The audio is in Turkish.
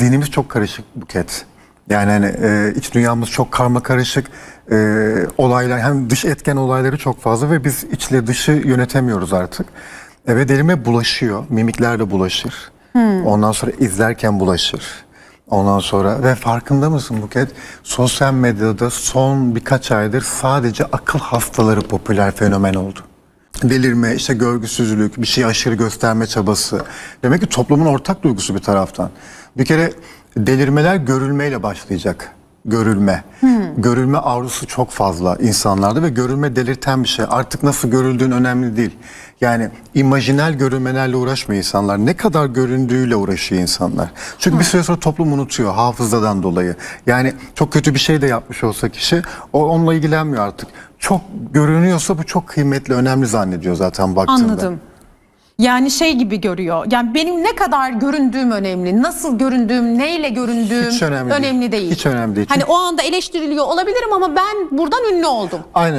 zihnimiz çok karışık Buket. Yani hani e, iç dünyamız çok karma karışık. E, olaylar hem dış etken olayları çok fazla ve biz içle dışı yönetemiyoruz artık. E, ve delirme bulaşıyor. Mimiklerle bulaşır. Ondan sonra izlerken bulaşır. Ondan sonra ve farkında mısın Buket? Sosyal medyada son birkaç aydır sadece akıl hastaları popüler fenomen oldu. Delirme, işte görgüsüzlük, bir şey aşırı gösterme çabası. Demek ki toplumun ortak duygusu bir taraftan. Bir kere delirmeler görülmeyle başlayacak. Görülme. Görülme arzusu çok fazla insanlarda ve görülme delirten bir şey. Artık nasıl görüldüğün önemli değil. Yani imajinel görünmelerle uğraşmıyor insanlar. Ne kadar göründüğüyle uğraşıyor insanlar. Çünkü bir süre sonra toplum unutuyor hafızadan dolayı. Yani çok kötü bir şey de yapmış olsa kişi o onunla ilgilenmiyor artık. Çok görünüyorsa bu çok kıymetli, önemli zannediyor zaten baktığında. Anladım. Yani şey gibi görüyor. Yani benim ne kadar göründüğüm önemli. Nasıl göründüğüm, neyle göründüğüm Hiç önemli değil. değil. Hiç önemli değil. Hani o anda eleştiriliyor olabilirim ama ben buradan ünlü oldum. Aynen.